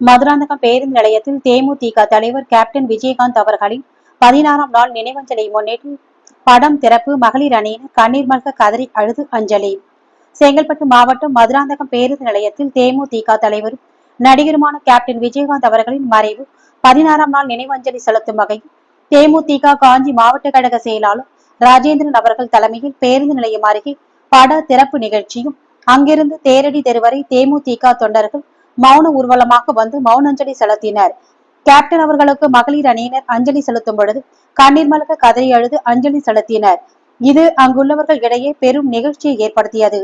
மதுராந்தகம் பேருந்து நிலையத்தில் தேமுதிக தலைவர் கேப்டன் விஜயகாந்த் அவர்களின் பதினாறாம் நாள் நினைவஞ்சலை முன்னிட்டு படம் திறப்பு மகளிர் அணியினர் கண்ணீர் மல்க கதறி அழுது அஞ்சலி. செங்கல்பட்டு மாவட்டம் மதுராந்தகம் பேருந்து நிலையத்தில் தேமுதிக தலைவரும் நடிகருமான கேப்டன் விஜயகாந்த் அவர்களின் மறைவு பதினாறாம் நாள் நினைவஞ்சலி செலுத்தும் வகையில் தேமுதிக காஞ்சி மாவட்ட கழக செயலாளர் ராஜேந்திரன் அவர்கள் தலைமையில் பேருந்து நிலையம் அருகே பட திறப்பு நிகழ்ச்சியும் அங்கிருந்து தேரடி தெருவரை தேமுதிக தொண்டர்கள் மௌன ஊர்வலமாக வந்து மௌனஞ்சலி செலுத்தினர். கேப்டன் அவர்களுக்கு மகளிர் அணியினர் அஞ்சலி செலுத்தும் பொழுது கண்ணீர் மலக்க கதறி அழுது அஞ்சலி செலுத்தினர். இது அங்குள்ளவர்கள் இடையே பெரும் நிகழ்ச்சியை ஏற்படுத்தியது.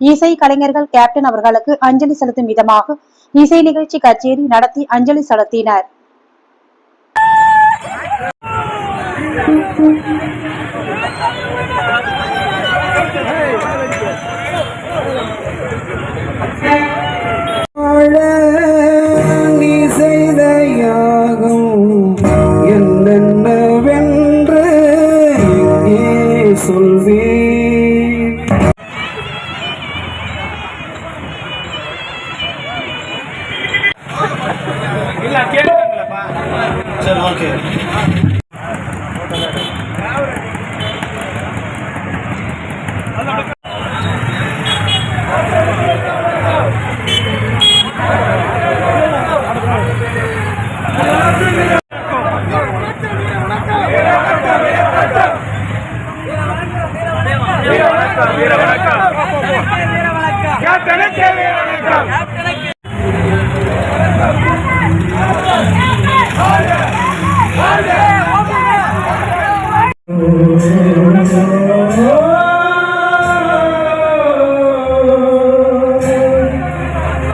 இசை கலைஞர்கள் கேப்டன் அவர்களுக்கு அஞ்சலி செலுத்தும் விதமாக இசை நிகழ்ச்சி கச்சேரி நடத்தி அஞ்சலி செலுத்தினர். வாழ absolvi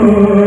Oh